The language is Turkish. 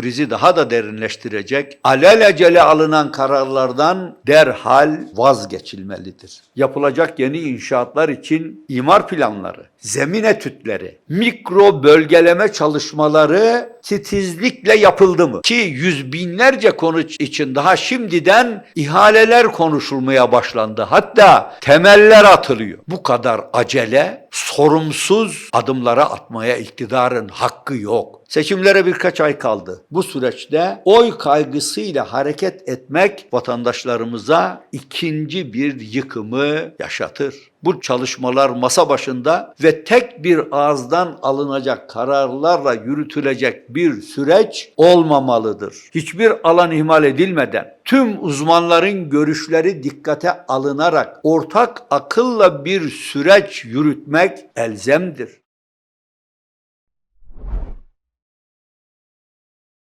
krizi daha da derinleştirecek, alelacele alınan kararlardan derhal vazgeçilmelidir. Yapılacak yeni inşaatlar için imar planları, zemin etütleri, mikro bölgeleme çalışmaları titizlikle yapıldı mı? Ki yüz binlerce konu için daha şimdiden ihaleler konuşulmaya başlandı. Hatta temeller atılıyor. Bu kadar acele, sorumsuz adımlara atmaya iktidarın hakkı yok. Seçimlere birkaç ay kaldı. Bu süreçte oy kaygısıyla hareket etmek vatandaşlarımıza ikinci bir yıkımı yaşatır. Bu çalışmalar masa başında ve tek bir ağızdan alınacak kararlarla yürütülecek bir süreç olmamalıdır. Hiçbir alan ihmal edilmeden tüm uzmanların görüşleri dikkate alınarak ortak akılla bir süreç yürütmek elzemdir.